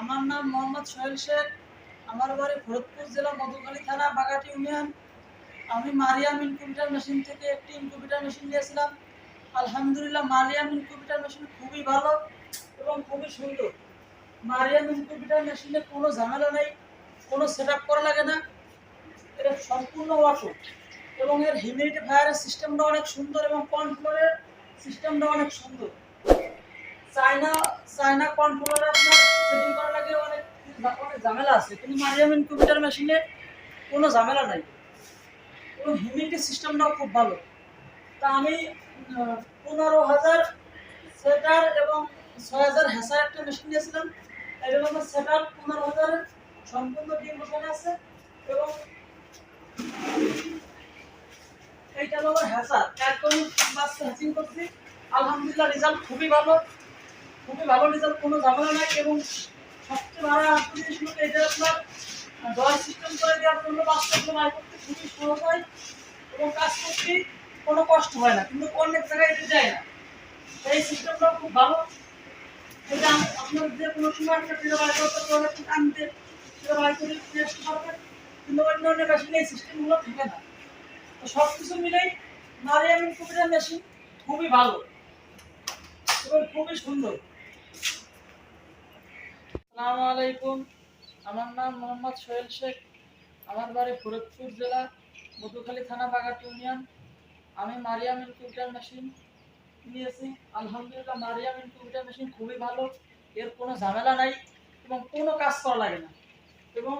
আমার নাম মোহাম্মদ সোহেল শেখ। আমার বাড়ি ফরিদপুর জেলা মধুখালী থানা, বাগাটি ইউনিয়ন। আমি মারিয়াম ইনকিউবেটার মেশিন থেকে একটি ইনকিউবেটার মেশিন নিয়েছিলাম। আলহামদুলিল্লাহ, মারিয়াম ইনকিউবেটার মেশিন খুবই ভালো এবং খুবই সুন্দর। মারিয়াম ইনকিউবেটার মেশিনে কোনো ঝামেলা নেই, কোনো সেট করা লাগে না। এটা সম্পূর্ণ অটো এবং এর হিউমিডিটি ফায়ারের সিস্টেমটা অনেক সুন্দর এবং কন্ট্রোলের সিস্টেমটা অনেক সুন্দর। চায়না চায়না কন্ট্রোলার আপনার ঝামেলা আছে কিন্তু মারিয়াম ইনকিউবেটার মেশিনে কোনো ঝামেলা নাই। এবং হিউমিডিটি সিস্টেমটাও খুব ভালো। তা আমি পনেরো হাজার সেটার এবং ছয় হাজার হ্যাসার একটা মেশিন নিয়েছিলাম। এবং আমার সেটার পনেরো হাজারের সম্পূর্ণ ডিম বসানো আছে এবং এইটা আমার হ্যাসার একদম বাচ্চা হ্যাচিং করছি। আলহামদুলিল্লাহ রেজাল্ট খুবই ভালো। খুবই ভালো রেজাল্ট কোনো ঝামেলা নাই এবং সবচেয়ে ভালো জিনিস হলো এটা আপনার ডয়ার সিস্টেম করে দেওয়ার জন্য বাচ্চাগুলো মার করতে খুবই সহজ হয় এবং কাজ করতে কোনো কষ্ট হয় না, কিন্তু অনেক জায়গায় এটা যায় না। এই সিস্টেমটাও খুব ভালো। এটা আপনার যে কোনো সময় একটা ফিরে বার করতে পারবেন একটু টানতে ফিরে বার করে টেস্ট করবেন কিন্তু অন্য অন্য মেশিনে এই সিস্টেমগুলো থাকে না। তো সব কিছু মিলেই মারিয়াম কম্পিউটার মেশিন খুবই ভালো এবং খুবই সুন্দর। আসসালামু আলাইকুম। আমার নাম মোহাম্মদ সোহেল শেখ। আমার বাড়ি ফরিদপুর জেলা, মধুখালী থানা, বাগাট ইউনিয়ন। আমি মারিয়াম ইনকিউবেটার মেশিন নিয়েছি। আলহামদুলিল্লাহ মারিয়াম ইনকিউবেটার মেশিন খুবই ভালো। এর কোনো ঝামেলা নাই এবং কোনো কাজ করা লাগে না। এবং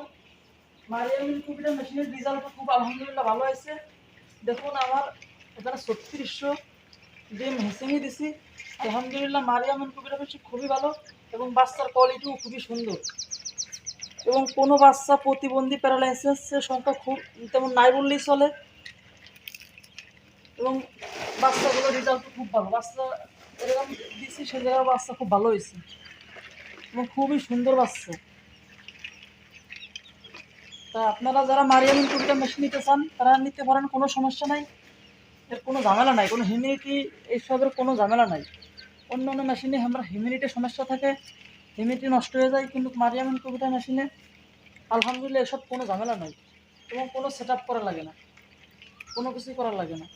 মারিয়াম ইনকিউবেটার মেশিনের রেজাল্টও খুব আলহামদুলিল্লাহ ভালো হয়েছে। দেখুন আমার এখানে ছত্রিশশো ডিম হেসেমি দিছি। আলহামদুলিল্লাহ মারিয়াম ইনকিউবেটার মেশিন খুবই ভালো। এবং বাচ্চার কোয়ালিটিও খুবই সুন্দর। এবং কোনো বাচ্চা প্রতিবন্ধী প্যারালাইসিসের সংখ্যা খুব, তেমন নাই বললেই চলে। এবং বাচ্চাগুলোর রেজাল্ট খুব ভালো। বাচ্চা এরকম দিচ্ছি সে জায়গায় বাচ্চা খুব ভালো হয়েছে। এবং খুবই সুন্দর বাচ্চা। তা আপনারা যারা মারিয়াম ইনকিউবেটার মেশিন নিতে চান, তারা নিতে পারেন, কোনো সমস্যা নাই। এর কোনো ঝামেলা নাই, কোনো হিউমিডিটি এইসবের কোনো ঝামেলা নাই। অন্য অন্য মেশিনে আমরা হিউমিডিটির সমস্যা থাকে হিউমিডিটি নষ্ট হয়ে যায়, কিন্তু মারিয়াম কবিতা মেশিনে আলহামদুলিল্লাহ এসব কোনো ঝামেলা নাই এবং কোনো সেট করা লাগে না, কোনো কিছুই করা লাগে না।